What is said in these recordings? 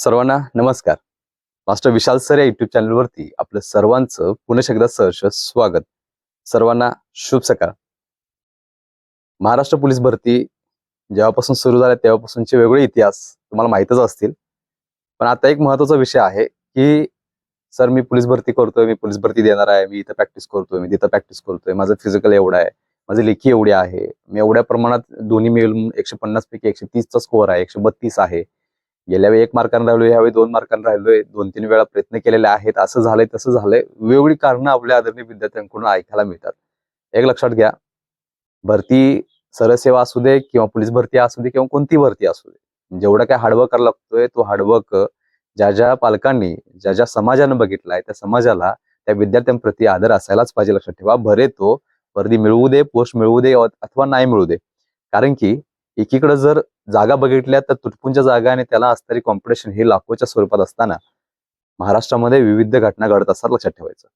सर्वांना नमस्कार. Master Vishal sir या युट्यूब चॅनलवरती आपलं सर्वांचं पुन्हा एकदा सहर्ष स्वागत. सर्वांना शुभ सकाळ. महाराष्ट्र पोलीस भरती जेव्हापासून सुरू झाल्या तेव्हापासूनचे वेगळे इतिहास तुम्हाला माहीतच असतील. पण आता एक महत्त्वाचा विषय आहे की सर मी पोलीस भरती करतोय मी पोलीस भरती देणार आहे मी इथं प्रॅक्टिस करतोय मी तिथं प्रॅक्टिस करतोय माझं फिजिकल एवढं आहे माझी लेखी एवढी आहे मी एवढ्या प्रमाणात दोन्ही मिळून एकशे पन्नास पैकी एकशे तीसचा स्कोअर आहे एकशे बत्तीस आहे गेल्या वेळी एक मार्काने राहिलो यावेळी दोन मार्काने राहिलोय. दोन तीन वेळा प्रयत्न केलेले आहेत. असं झालंय तसं झालंय. वेगवेगळी कारणं आपल्या आदरणीय विद्यार्थ्यांकडून ऐकायला मिळतात. एक लक्षात घ्या भरती सरसेवा असू दे किंवा पोलीस भरती असू दे किंवा कोणती भरती असू दे जेवढं काय हार्डवर्क करायला लागतोय तो हार्डवर्क ज्या ज्या पालकांनी ज्या ज्या समाजानं बघितलाय त्या समाजाला त्या विद्यार्थ्यांप्रती आदर असायलाच पाहिजे. लक्षात ठेवा भरे तो वर्दी मिळवू दे पोस्ट मिळवू दे अथवा नाही मिळू दे. कारण की एकीकडे जर जागा बघितल्या तर तुटपुंच्या जागा आणि त्याला असणारी कॉम्पिटिशन हे लाखोच्या स्वरूपात असताना महाराष्ट्रामध्ये विविध घटना घडत असतात लक्षात ठेवायचं.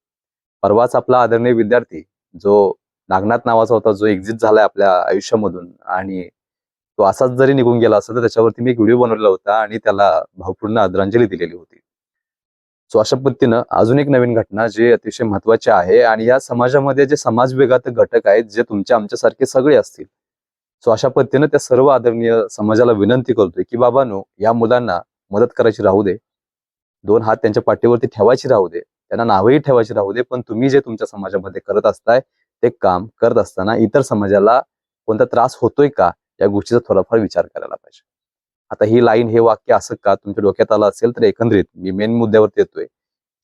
परवाच आपला आदरणीय विद्यार्थी जो नागनाथ नावाचा होता जो एक्झिट झालाय आपल्या आयुष्यामधून आणि तो असाच जरी निघून गेला असता तर त्याच्यावरती मी एक व्हिडिओ बनवलेला होता आणि त्याला भावपूर्ण आदरांजली दिलेली होती. सो अशा पद्धतीनं अजून एक नवीन घटना जी अतिशय महत्वाची आहे आणि या समाजामध्ये जे समाजविघातक घटक आहेत जे तुमच्या आमच्यासारखे सगळे असतील सो अशा पद्धतीनं त्या सर्व आदरणीय समाजाला विनंती करतोय की बाबानो या मुलांना मदत करायची राहू दे. दोन हात त्यांच्या पाठीवरती ठेवायची राहू दे. त्यांना नावही ठेवायची राहू दे. पण तुम्ही जे तुमच्या समाजामध्ये करत असताय ते काम करत असताना इतर समाजाला कोणता त्रास होतोय का या गोष्टीचा थोडाफार विचार करायला पाहिजे. आता ही लाईन हे वाक्य असं का तुमच्या डोक्यात आलं असेल तर एकंदरीत मी मेन मुद्द्यावरती येतोय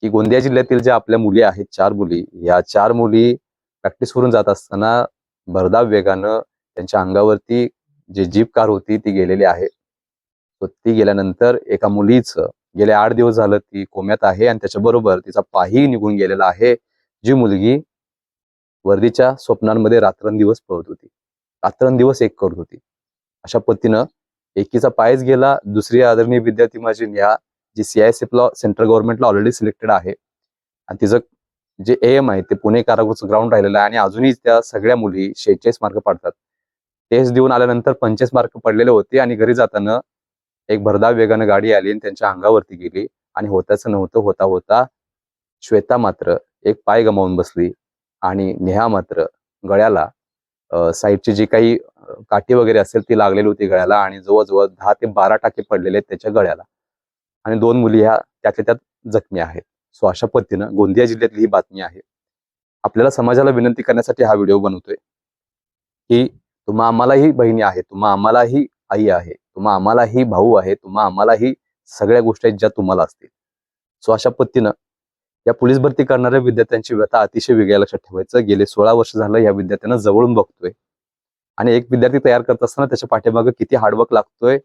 की गोंदिया जिल्ह्यातील ज्या आपल्या मुली आहेत चार मुली या चार मुली प्रॅक्टिस करून जात असताना भरधाव वेगानं त्यांच्या अंगावरती जी जीप कार होती ती गेलेली आहे. सो ती गेल्यानंतर एका मुलीचं गेले आठ दिवस झालं ती कोम्यात आहे आणि त्याच्याबरोबर तिचा पाही निघून गेलेला आहे जी मुलगी वर्दीच्या स्वप्नांमध्ये रात्रंदिवस पळत होती. रात्रंदिवस एक करत होती. अशा पद्धतीनं एकीचा पायच गेला दुसरी आदरणीय विद्यार्थी माझी नेहा जी सीआयएसएफ ला सेंट्रल गव्हर्नमेंटला ऑलरेडी सिलेक्टेड आहे. आणि तिचं जे एम आहे ते पुणे कारागृहचं ग्राउंड राहिलेलं आहे आणि अजूनही त्या सगळ्या मुली शेहेचाळीस मार्क पाडतात. टेस्ट देऊन आल्यानंतर पंचवीस मार्क पडलेले होते आणि घरी जाताना एक भरधाव वेगानं गाडी आली आणि त्यांच्या अंगावरती गेली आणि होताच नव्हतं होता होता श्वेता मात्र एक पाय गमावून बसली आणि नेहा मात्र गळ्याला साईडची जी काही काठी वगैरे असेल ती लागलेली होती गळ्याला आणि जवळजवळ दहा ते बारा टाके पडलेले आहेत त्याच्या गळ्याला. आणि दोन मुली ह्या त्यातल्या त्यात जखमी आहेत. सो अशा पद्धतीनं गोंदिया जिल्ह्यातली ही बातमी आहे. आपल्याला समाजाला विनंती करण्यासाठी हा व्हिडिओ बनवतोय की तुम्हा आम्हालाही बहिणी आहे तुम्हा आम्हालाही आई आहे तुम्हा आम्हालाही भाऊ आहे तुम्हा आम्हालाही सगळ्या गोष्टी आहेत ज्या तुम्हाला असतील. सो अशा पद्धतीनं या पोलीस भरती करणाऱ्या विद्यार्थ्यांची व्यथा अतिशय वेगळ्या लक्षात ठेवायचं. गेले सोळा वर्ष झालं या विद्यार्थ्यांना जवळून बघतोय. आणि एक विद्यार्थी तयार करत असताना त्याच्या पाठीमागे किती हार्डवर्क लागतोय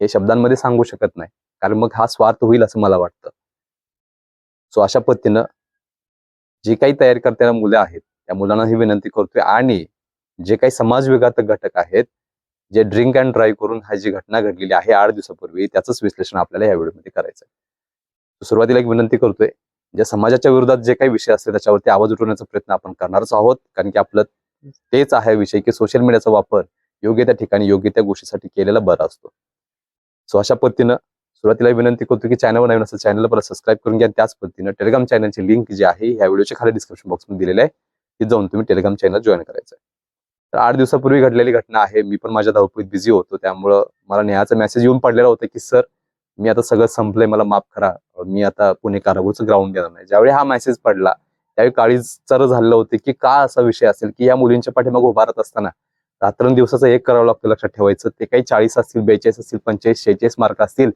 हे शब्दांमध्ये सांगू शकत नाही. कारण मग हा स्वार्थ होईल असं मला वाटतं. सो अशा पद्धतीनं जी काही तयारी करताना मुलं आहेत त्या मुलांना ही विनंती करतोय. आणि जे काही समाजविघातक घटक आहेत जे ड्रिंक अँड ड्राईव्ह करून हा जी घटना घडलेली आहे आठ दिवसापूर्वी त्याचंच विश्लेषण आपल्याला या व्हिडिओमध्ये करायचं आहे सुरुवातीला एक विनंती करतोय ज्या समाजाच्या विरोधात जे काही विषय असतील त्याच्यावरती आवाज उठवण्याचा प्रयत्न आपण करणारच आहोत कारण की आपलं तेच आहे विषय की सोशल मीडियाचा वापर योग्य त्या ठिकाणी योग्य त्या गोष्टीसाठी केलेला बरा असतो. सो अशा पद्धतीनं सुरुवातीला विनंती करतो की चॅनलवर नवीन असेल चॅनलला परत सबस्क्राईब करून घ्या. त्याच पद्धतीनं टेलिग्राम चॅनलची लिंक जी आहे ह्या व्हिडिओच्या खाली डिस्क्रिप्शन बॉक्समध्ये दिलेली आहे ती जाऊन तुम्ही टेलिग्राम चॅनल जॉईन करायचं आहे तर आठ दिवसापूर्वी घडलेली घटना आहे. मी पण माझ्या धावपळीत बिझी होतो. त्यामुळं मला नेहाचा मेसेज येऊन पडलेला होता की सर मी आता सगळं संपलंय. मला माफ करा. मी आता पुणे कारागृहचं ग्राउंड देणार नाही. ज्यावेळी हा मेसेज पडला त्यावेळी काळी चर झालेलं होते की का असा विषय असेल की या मुलींच्या पाठीमागे उभारत असताना रात्रंदिवसाचं एक करावं लागतं लक्षात ठेवायचं. ते काही चाळीस असतील बेचाळीस असतील पंचेचाळीस शेहेचाळीस मार्क असतील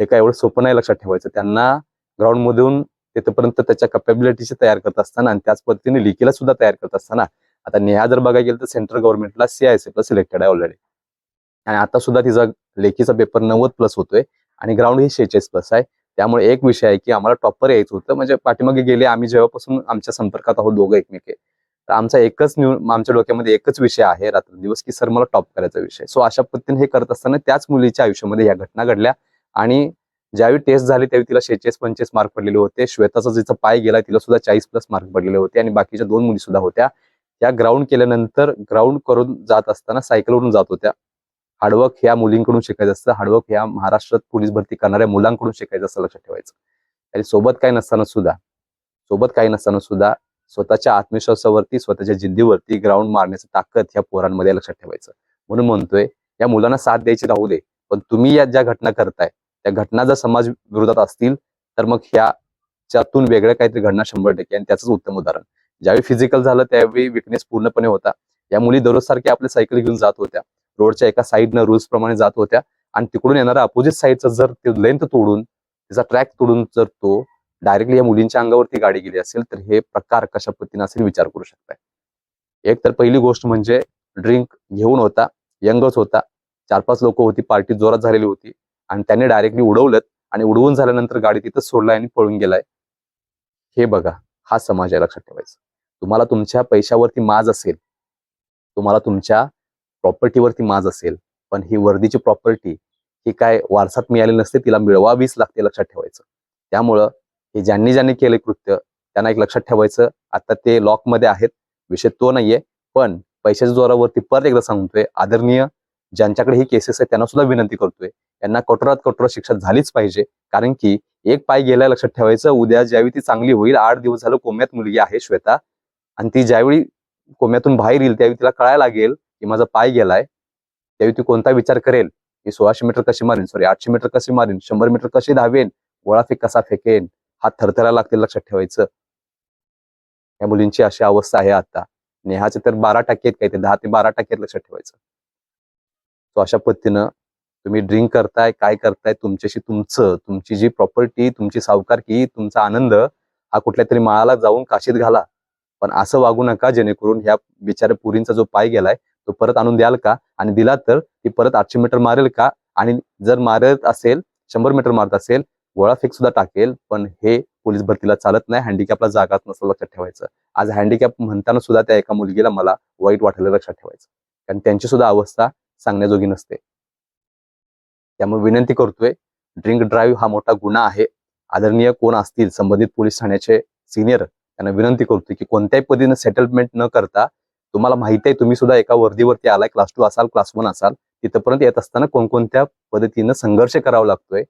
हे काय एवढं सोपं नाही लक्षात ठेवायचं. त्यांना ग्राउंडमधून तिथपर्यंत त्याच्या कॅपेबिलिटीचे तयार करत असताना आणि त्याच पद्धतीने लिखीला सुद्धा तयार करत असताना आता नेहा जर बघायला गेलं तर सेंट्रल गव्हर्नमेंटला सीआयएसएफला सिलेक्टेड आहे ऑलरेडी आणि आता सुद्धा तिचा लेखीचा पेपर नव्वद प्लस होतोय आणि ग्राउंड ही शेहेचाळीस प्लस आहे. त्यामुळे एक विषय आहे की आम्हाला टॉपर यायचं होतं. म्हणजे पाठीमागे गेले आम्ही जेव्हापासून आमच्या संपर्कात आहोत दोघं एकमेके. तर आमचा एकच न्यू आमच्या डोक्यामध्ये एकच विषय आहे रात्र दिवस की सर मला टॉप करायचा विषय. सो अशा पद्धतीने हे करत असताना त्याच मुलीच्या आयुष्यामध्ये या घटना घडल्या. आणि ज्यावेळी टेस्ट झाली त्यावेळी तिला शेहेचाळीस पंचेचाळीस मार्क पडलेले होते. श्वेताचा जिचा पाय गेला तिला सुद्धा चाळीस प्लस मार्क पडलेले होते. आणि बाकीच्या दोन मुली सुद्धा होत्या. त्या ग्राउंड केल्यानंतर ग्राउंड करून जात असताना सायकलवरून जात होत्या. हार्डवर्क ह्या मुलींकडून शिकायचं असतं. हार्डवर्क ह्या महाराष्ट्रात पोलीस भरती करणाऱ्या मुलांकडून शिकायचं असं लक्षात ठेवायचं. आणि सोबत काही नसताना सुद्धा सोबत काही नसताना सुद्धा स्वतःच्या आत्मविश्वासावरती स्वतःच्या जिद्दीवरती ग्राउंड मारण्याचं ताकद ह्या पोरांमध्ये लक्षात ठेवायचं. म्हणून म्हणतोय या मुलांना साथ द्यायची राहू दे पण तुम्ही या ज्या घटना करताय त्या घटना जर समाज विरोधात असतील तर मग ह्याच्यातून वेगळं काहीतरी घडणार शंभर टक्के आणि त्याच उत्तम उदाहरण. ज्यावेळी फिजिकल झालं त्यावेळी विकनेस पूर्णपणे होता. या मुली दररोज सारख्या आपल्या सायकल घेऊन जात होत्या. रोडच्या एका साईडनं रुल्स प्रमाणे जात होत्या. आणि तिकडून येणारा अपोजिट साईडचा जर ते लेंथ तोडून त्याचा ट्रॅक तोडून जर तो डायरेक्टली या मुलींच्या अंगावरती गाडी गेली असेल तर हे प्रकार कशा पद्धतीने असेल विचार करू शकताय. एक तर पहिली गोष्ट म्हणजे ड्रिंक घेऊन होता यंगच होता. चार पाच लोक होती पार्टी जोरात झालेली होती. आणि त्याने डायरेक्टली उडवलं आणि उडवून झाल्यानंतर गाडी तिथंच सोडलाय आणि पळून गेलाय. हे बघा. हा समाज आहे लक्षात ठेवायचा. तुम्हाला तुमच्या पैशावरती माज असेल तुम्हाला तुमच्या प्रॉपर्टीवरती माज असेल पण ही वर्दीची प्रॉपर्टी ही काय वारसात मिळाली नसते तिला मिळवावीच लागते लक्षात ठेवायचं. त्यामुळं हे ज्यांनी ज्यांनी केले कृत्य त्यांना एक लक्षात ठेवायचं. आता ते लॉकमध्ये आहेत विषय तो नाहीये पण पैशाच्या जोरावरती परत एकदा सांगतोय आदरणीय ज्यांच्याकडे ही केसेस आहेत त्यांना सुद्धा विनंती करतोय यांना कठोरात कठोर शिक्षा झालीच पाहिजे कारण की एक पाय गेला लक्षात ठेवायचं. उद्या ज्यावेळी ती चांगली होईल आठ दिवस झालं कोम्यात मुलगी आहे श्वेता. आणि ती ज्यावेळी कोम्यातून बाहेर येईल त्यावेळी तिला कळायला लागेल की माझा पाय गेलाय. त्यावेळी ती कोणता विचार करेल? की सोळाशे मीटर कशी मारेन? सॉरी आठशे मीटर कशी मारेन? शंभर मीटर कशी धावेन? गोळाफेक कसा फेकेन? हात थरथरायला लागतील लक्षात ठेवायचं. या मुलींची अशी अवस्था आहे आता. नेहाचे तर बारा टक्के आहेत काही ते दहा ते बारा टक्के लक्षात ठेवायचं. तो अशा पद्धतीनं तुम्ही ड्रिंक करताय काय करताय तुमच्याशी तुमचं तुमची जी प्रॉपर्टी तुमची सावकारकी तुमचा आनंद हा कुठल्या तरी माळाला जाऊन काशीत घाला. पण असं वागू नका जेणेकरून ह्या बिचाऱ्या पुरींचा जो पाय गेलाय तो परत आणून द्याल का? आणि दिला तर ती परत आठशे मीटर मारेल का? आणि जर मारत असेल शंभर मीटर मारत असेल गोळा फेक सुद्धा टाकेल पण हे पोलीस भरतीला चालत नाही हँडिकॅपला जागाच नसलं लक्षात ठेवायचं. आज हँडिकॅप म्हणताना सुद्धा त्या एका मुलगीला मला वाईट वाटायला लक्षात ठेवायचं. कारण त्यांची सुद्धा अवस्था सांगण्याजोगी नसते. त्यामुळे विनंती करतोय ड्रिंक ड्राईव्ह हा मोठा गुन्हा आहे. आदरणीय कोण असतील संबंधित पोलीस ठाण्याचे सिनियर त्यांना विनंती करतोय की कोणत्याही पद्धतीनं सेटलमेंट न करता तुम्हाला माहिती आहे तुम्ही सुद्धा एका वर्दीवरती आलाय क्लास टू असाल क्लास वन असाल तिथपर्यंत येत असताना कोणकोणत्या पद्धतीनं संघर्ष करावा लागतोय?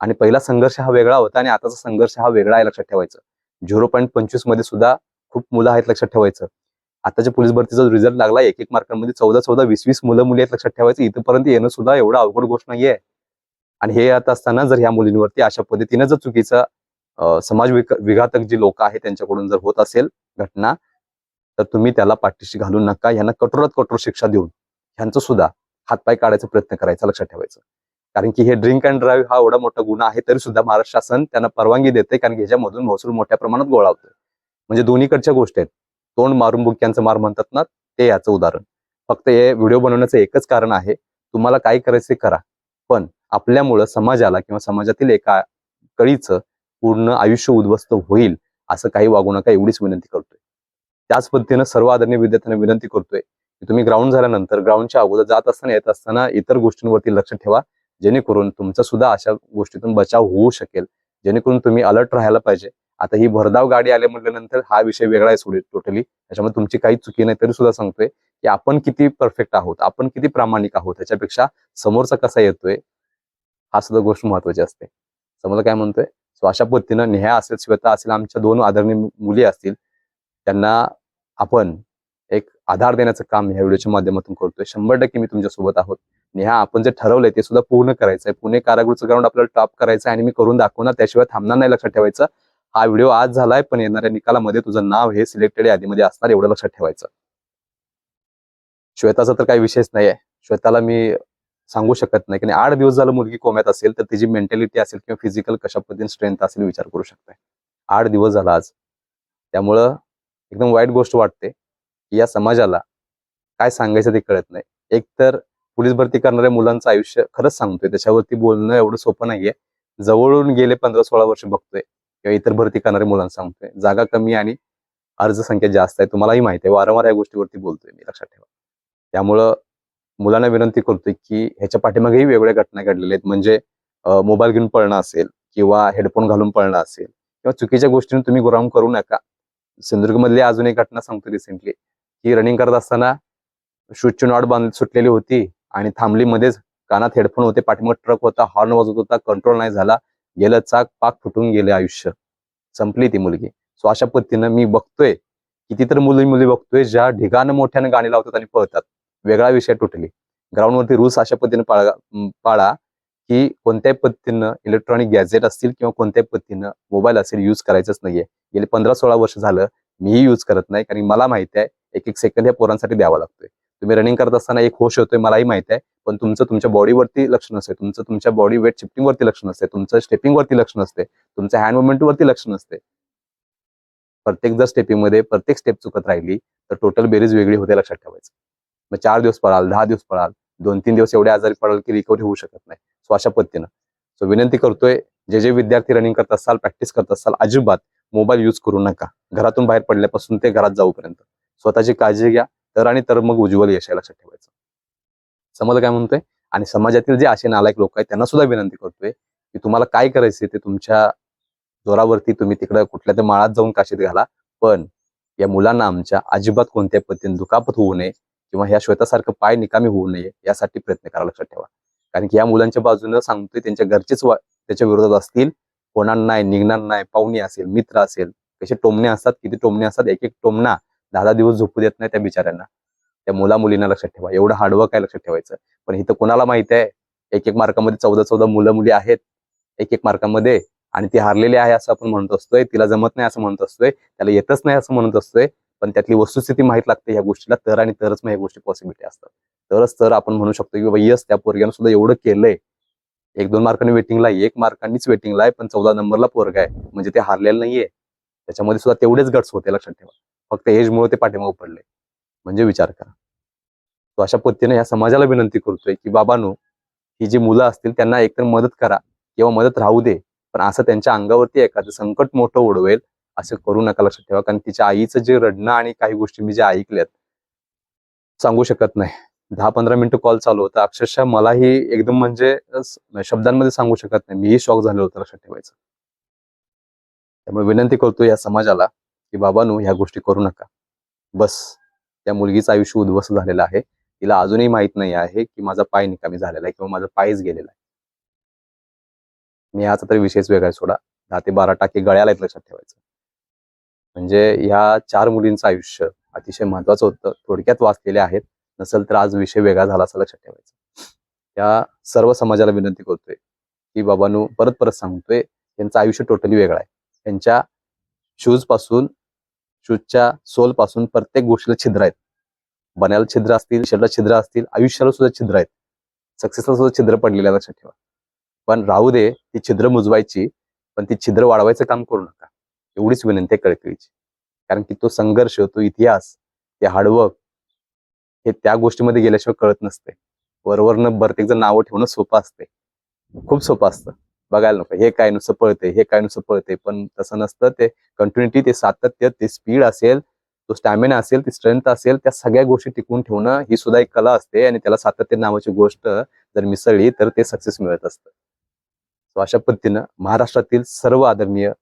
आणि पहिला संघर्ष हा वेगळा होता आणि आताचा संघर्ष हा वेगळा आहे लक्षात ठेवायचं. झिरो पॉईंट पंचवीसमध्ये सुद्धा खूप मुलं आहेत लक्षात ठेवायचं. आताच्या पोलीस भरतीचा रिझल्ट लागला एक एक मार्कांमध्ये चौदा चौदा वीस वीस मुलं मुली आहेत लक्षात ठेवायचं. इथपर्यंत येणं सुद्धा एवढं अवघड गोष्ट नाहीये. आणि हे आता असताना जर ह्या मुलींवरती अशा पद्धतीनं जर चुकीचा समाज विघातक जी लोक आहेत त्यांच्याकडून जर होत असेल घटना तर तुम्ही त्याला पाठीशी घालू नका. यांना कठोरात कठोर शिक्षा देऊन ह्यांचं सुद्धा हातपाय काढायचा प्रयत्न करायचा लक्षात ठेवायचं. कारण की हे ड्रिंक अँड ड्राईव्ह हा एवढा मोठा गुन्हा आहे तरी सुद्धा महाराष्ट्र शासन त्यांना परवानगी देते कारण की ह्याच्यामधून महसूल मोठ्या प्रमाणात गोळा होतोय. म्हणजे दोन्हीकडच्या गोष्टी आहेत. तोंड मारून बुक्यांचं मार म्हणतात ना ते याचं उदाहरण. फक्त हे व्हिडिओ बनवण्याचं एकच कारण आहे तुम्हाला काय करायचं करा. पण आपल्यामुळं समाजाला किंवा समाजातील एका कळीचं पूर्ण आयुष्य उद्ध्वस्त होईल असं काही वागू नका एवढीच विनंती करतोय. त्याच पद्धतीनं सर्व आदरणीय विद्यार्थ्यांना विनंती करतोय की तुम्ही ग्राउंड झाल्यानंतर ग्राउंडच्या अगोदर जात असताना येत असताना इतर गोष्टींवरती लक्ष ठेवा जेणेकरून तुमचा सुद्धा अशा गोष्टीतून बचाव होऊ शकेल जेणेकरून तुम्ही अलर्ट राहायला पाहिजे. आता ही भरधाव गाडी आल्या म्हटल्यानंतर हा विषय वेगळा आहे सोडी टोटली त्याच्यामुळे तुमची काही चुकी नाही तरी सुद्धा सांगतोय की आपण किती परफेक्ट आहोत आपण किती प्रामाणिक आहोत त्याच्यापेक्षा समोरचा कसा येतोय हा सुद्धा गोष्ट महत्वाची असते. समजा काय म्हणतोय? सो अशा पद्धतीनं नेहा असेल श्वेता असेल आमच्या दोन आदरणीय मुली असतील त्यांना आपण एक आधार देण्याचं काम ह्या व्हिडिओच्या माध्यमातून करतोय. शंभर टक्के मी तुमच्यासोबत आहोत. नेहा आपण जे ठरवलंय ते सुद्धा पूर्ण करायचंय. पुणे कारागृहचं ग्राउंड आपल्याला टॉप करायचं आहे आणि मी करून दाखवणार त्याशिवाय थांबणार नाही लक्षात ठेवायचं. हा व्हिडिओ आज झालाय पण येणाऱ्या निकालामध्ये तुझं नाव हे सिलेक्टेड यादीमध्ये असणार एवढं लक्षात ठेवायचं. श्वेताचा तर काही विषयच नाहीये. श्वेताला मी सांगू शकत नाही की आठ दिवस झालं मुलगी कोम्यात असेल तर तिची मेंटॅलिटी असेल किंवा फिजिकल कशा पद्धतीने स्ट्रेंथ असेल विचार करू शकते आठ दिवस झाला आज. त्यामुळं एकदम वाईट गोष्ट वाटते की या समाजाला काय सांगायचं ते कळत नाही. एक तर पोलीस भरती करणाऱ्या मुलांचं आयुष्य खरंच सांगतोय त्याच्यावरती बोलणं एवढं सोपं नाहीये. जवळून गेले पंधरा सोळा वर्ष बघतोय. किंवा इतर भरती करणाऱ्या मुलांना सांगतोय जागा कमी आणि अर्ज संख्या जास्त आहे. तुम्हालाही माहिती आहे वारंवार या गोष्टीवरती बोलतोय मी लक्षात ठेवा. त्यामुळं मुलांना विनंती करतोय की ह्याच्या पाठीमागेही वेगवेगळ्या घटना घडलेल्या आहेत. म्हणजे मोबाईल घेऊन पळणं असेल किंवा हेडफोन घालून पळणं असेल किंवा चुकीच्या गोष्टीने तुम्ही गुराम करू नका. सिंधुदुर्गमधली अजून एक घटना सांगतो रिसेंटली की रनिंग करत असताना शूजची नॉट बांध सुटलेली होती आणि थांबली मध्येच कानात हेडफोन होते पाठीमाग ट्रक होता हॉर्न वाजत होता कंट्रोल नाही झाला. गेलं चाक पाक फुटून गेले आयुष्य. संपली ती मुलगी. सो अशा पद्धतीनं मी बघतोय किती तर मुली मुली बघतोय ज्या ढिगानं मोठ्यानं गाणी लावतात आणि पळतात. वेगळा विषय टोटली ग्राउंडवरती रूल्स अशा पद्धतीने पाळा पाळा की कोणत्याही पद्धतीनं इलेक्ट्रॉनिक गॅजेट असतील किंवा कोणत्याही पद्धतीनं मोबाईल असेल यूज करायचंच नाहीये. गेले पंधरा सोळा वर्ष झालं मीही यूज करत नाही कारण मला माहिती आहे एक एक सेकंद ह्या पोरांसाठी द्यावा लागतोय. तुम्ही रनिंग करत असताना एक होश होतोय मलाही माहिती आहे. पण तुमचं तुमच्या बॉडीवरती लक्ष नसते. तुमचं तुमच्या बॉडी वेट शिफ्टिंग वरती लक्ष नसते. तुमचं स्टेपिंग वरती लक्ष नसते. तुमच्या हँड मुवमेंट वरती लक्ष नसते. प्रत्येक जर स्टेपिंगमध्ये प्रत्येक स्टेप चुकत राहिली तर टोटल बेरीज वेगळी होते लक्षात ठेवायचं. मग चार दिवस पळाल दहा दिवस पळाल दोन तीन दिवस एवढे आजारी पडाल की रिकव्हरी होऊ शकत नाही. सो अशा पद्धतीनं. सो विनंती करतोय जे जे विद्यार्थी रनिंग करत असाल प्रॅक्टिस करत असाल अजिबात मोबाईल यूज करू नका. घरातून बाहेर पडल्यापासून ते घरात जाऊपर्यंत. स्वतःची काळजी घ्या. तर आणि तर मग उज्ज्वल यश आहे लक्षात ठेवायचं. समजलं काय म्हणतोय? आणि समाजातील जे असे नालायक लोक आहेत त्यांना सुद्धा विनंती करतोय की तुम्हाला काय करायचं ते तुमच्या जोरावरती तुम्ही तिकडे कुठल्या तरी माळात जाऊन काशीत घाला. पण या मुलांना आमच्या अजिबात कोणत्या पद्धतीने दुखापत होऊ नये किंवा ह्या श्वेतासारखं पाय निकामी होऊ नये यासाठी प्रयत्न करा लक्षात ठेवा. कारण की या मुलांच्या बाजूनं सांगतोय त्यांच्या घरचेच त्याच्या विरोधात असतील. होणार नाही निघणार नाही पाहुणे असेल मित्र असेल कसे टोमणे असतात किती टोमणे असतात एक एक टोमणा दहा दहा दिवस झोपू देत नाही त्या बिचाऱ्यांना. त्या मुला मुलींना लक्षात ठेवा. एवढं हार्डवर्क आहे लक्षात ठेवायचं. पण इथं कोणाला माहिती आहे? एक एक मार्कामध्ये चौदा चौदा मुलं मुली आहेत. एक एक मार्कामध्ये आणि ती हारलेली आहे असं आपण म्हणत असतोय. तिला जमत नाही असं म्हणत असतोय. त्याला येतच नाही असं म्हणत असतोय. पण त्यातली वस्तुस्थिती माहीत लागते ह्या गोष्टीला. तर आणि तरच मग ह्या गोष्टी पॉसिबिलिटी असतात. तरच तर आपण म्हणू शकतो की बाबा यस त्या पोरग्यानं सुद्धा एवढं केलंय. एक दोन मार्कांनी वेटिंगला आहे, एक मार्कांनीच वेटिंगला आहे. पण चौदा नंबरला पोरगा आहे. म्हणजे ते हारलेलं नाहीये. त्याच्यामध्ये सुद्धा तेवढेच गट्स होते लक्षात ठेवा. फक्त एजमुळे ते पाठीमागे पडले. म्हणजे विचार करा. तो अशा पद्धतीने या समाजाला विनंती करतोय की बाबांनो ही जी मुलं असतील त्यांना एकतर मदत करा किंवा मदत राहू दे पण असं त्यांच्या अंगावरती एखादं संकट मोठं ओढवेल असं करू नका लक्षात ठेवा. कारण तिच्या आईचं जे रडणं आणि काही गोष्टी मी ज्या ऐकल्यात सांगू शकत नाही. दहा पंधरा मिनिटं कॉल चालू होता. अक्षरशः मलाही एकदम म्हणजे शब्दांमध्ये सांगू शकत नाही. मीही शॉक झालो होतो लक्षात ठेवायचं. त्यामुळे विनंती करतो या समाजाला की बाबांनो ह्या गोष्टी करू नका. बस त्या मुलगीचं आयुष्य उद्ध्वस्त झालेलं आहे. तिला अजूनही माहीत नाही आहे की माझा पाय निकामी झालेला आहे किंवा माझा पायच गेलेला आहे. मी याचा तरी विषयच वेगळा सोडा. दहा ते बारा टाके गळ्याला आहेत लक्षात ठेवायचं. म्हणजे ह्या चार मुलींचं आयुष्य अतिशय महत्वाचं होतं. थोडक्यात वाचलेले आहेत. नसेल तर आज विषय वेगळा झाला असं लक्षात ठेवायचं. त्या सर्व समाजाला विनंती करतोय की बाबांनो परत परत सांगतोय त्यांचं आयुष्य टोटली वेगळं आहे. त्यांच्या शूजपासून शूजच्या सोलपासून प्रत्येक गोष्टीला छिद्र आहेत. बनायला छिद्र असतील शरीराला छिद्र असतील आयुष्याला सुद्धा छिद्र आहेत. सक्सेसला सुद्धा छिद्र पडलेल्या लक्षात ठेवा. पण राहू दे ती छिद्र मुजवायची पण ती छिद्र वाढवायचं काम करू नका. एवढीच विनंती आहे कळकळीची. कारण की तो संघर्ष तो इतिहास ते हार्डवर्क हे त्या गोष्टीमध्ये गेल्याशिवाय कळत नसते. वरवरनं प्रत्येक जण नावं ठेवणं सोपं असते. खूप सोपं असतं. बघायला नको. हे काय नुसतं पळते हे काय नुसतं पळते पण तसं नसतं. ते कंटिन्युटी ते सातत्य ते स्पीड असेल तो स्टॅमिना असेल ती स्ट्रेंथ असेल त्या सगळ्या गोष्टी टिकून ठेवणं ही सुद्धा एक कला असते आणि त्याला सातत्य नावाची गोष्ट जर मिसळली तर ते सक्सेस मिळत असतं. सो अशा पद्धतीनं महाराष्ट्रातील सर्व आदरणीय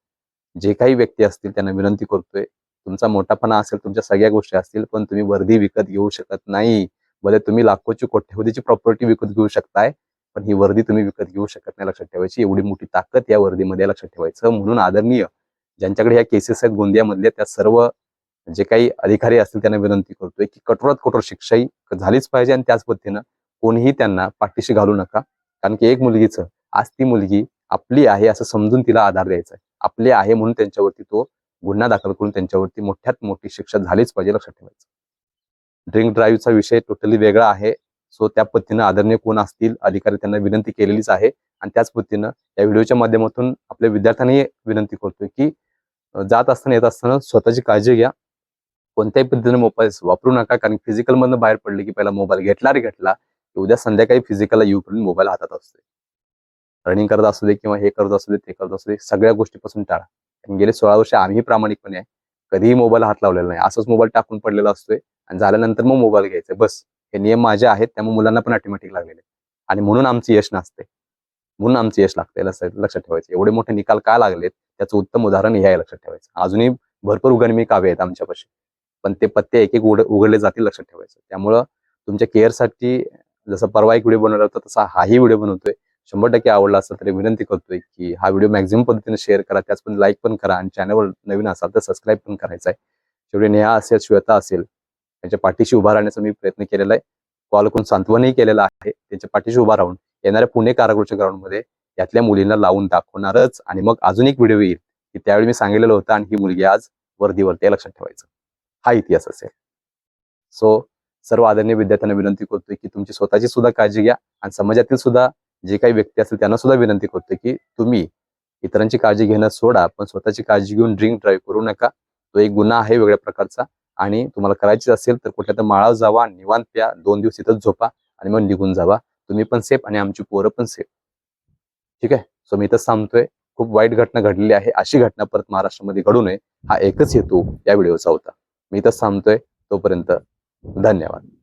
जे काही व्यक्ती असतील त्यांना विनंती करतोय तुमचा मोठापणा असेल तुमच्या सगळ्या गोष्टी असतील पण तुम्ही वर्दी विकत घेऊ शकत नाही. भले तुम्ही लाखोची कोट्यवधीची प्रॉपर्टी विकत घेऊ शकताय पण ही वर्दी तुम्ही विकत घेऊ शकत नाही लक्षात ठेवायची. एवढी मोठी ताकद या वर्दीमध्ये लक्षात ठेवायचं. म्हणून आदरणीय ज्यांच्याकडे ह्या केसेस आहेत गोंदियामधल्या त्या सर्व जे काही अधिकारी असतील त्यांना विनंती करतोय की कठोरात कठोर शिक्षाही झालीच पाहिजे आणि त्याच पद्धतीनं कोणीही त्यांना पाठीशी घालू नका. कारण की एक मुलगीचं आज ती मुलगी आपली आहे असं समजून तिला आधार द्यायचा आहे. आपली आहे म्हणून त्यांच्यावरती तो गुन्हा दाखल करून त्यांच्यावरती मोठ्यात मोठी शिक्षा झालीच पाहिजे लक्षात ठेवायचं. ड्रिंक ड्राईव्हचा विषय टोटली वेगळा आहे. सो त्या पद्धतीनं आदरणीय कोण असतील अधिकारी त्यांना विनंती केलेलीच आहे. आणि त्याच पद्धतीनं या व्हिडिओच्या माध्यमातून आपल्या विद्यार्थ्यांनी विनंती करतोय की जात असताना येत असताना स्वतःची काळजी घ्या. कोणत्याही पद्धतीने मोबाईल वापरू नका. कारण फिजिकल मधनं बाहेर पडले की पहिला मोबाईल घेतला रे घेतला की उद्या संध्याकाळी फिजिकलला करून मोबाईल हातात असते रनिंग करत असू दे किंवा हे करत असू दे ते करत असू दे सगळ्या गोष्टीपासून टाळा. कारण गेले सोळा वर्ष आम्ही प्रामाणिकपणे आहे कधीही मोबाईल हात लावलेला नाही. असंच मोबाईल टाकून पडलेला असतोय आणि झाल्यानंतर मग मोबाईल घ्यायचा. बस. हे नियम माझे आहेत त्यामुळे मुलांना पण ऑटोमॅटिक लागलेले आणि म्हणून आमचं यश नसते म्हणून आमचं यश लागते लक्षात लक्षात ठेवायचं. एवढे मोठे निकाल का लागलेत? त्याचं उत्तम उदाहरण हे आहे लक्षात ठेवायचं. अजूनही भरपूर उगणमी काव्य आहेत आमच्यापाशी. पण ते पत्ते एक एक उघड उघडले जातील लक्षात ठेवायचं. त्यामुळं तुमच्या केअरसाठी जसं परवा एक व्हिडिओ बनवला होता तसा हाही व्हिडिओ बनवतोय. शंभर टक्के आवडला असेल तरी विनंती करतोय की हा व्हिडिओ मॅक्झिमम पद्धतीने शेअर करा. त्याच पण लाईक पण करा आणि चॅनलवर नवीन असाल तर सबस्क्राईब पण करायचा आहे शेवटी नेहा असेल श्वेता असेल त्यांच्या पाठीशी उभा राहण्याचा मी प्रयत्न केलेला आहे. कॉल करून सांत्वनही केलेला आहे. त्यांच्या पाठीशी उभा राहून येणाऱ्या पुणे कारागृहच्या ग्राउंडमध्ये यातल्या मुलींना लावून दाखवणारच आणि मग अजून एक व्हिडिओ येईल. की त्यावेळी मी सांगितलेलं होतं आणि ही मुलगी आज वर्दीवरती लक्षात ठेवायचं. हा इतिहास असेल. सो सर्व आदरणीय विद्यार्थ्यांना विनंती करतोय की तुमची स्वतःची सुद्धा काळजी घ्या आणि समाजातील सुद्धा जे काही व्यक्ती असतील त्यांना सुद्धा विनंती करतोय की तुम्ही इतरांची काळजी घेणं सोडा पण स्वतःची काळजी घेऊन ड्रिंक ड्राईव्ह करू नका. तो एक गुन्हा आहे वेगळ्या प्रकारचा आणि तुम्हाला करायचीच असेल तर कुठल्या तर माळावर जावा निवांत प्या दोन दिवस इथंच झोपा आणि मग निघून जावा. तुम्ही पण सेफ आणि आमची पोरं पण सेफ ठीक आहे? सो मी इथंच सांगतोय खूप वाईट घटना घडलेली आहे. अशी घटना परत महाराष्ट्रामध्ये घडू नये. हा एकच हेतू या व्हिडिओचा होता. मी इथं थांबतोय. तोपर्यंत धन्यवाद.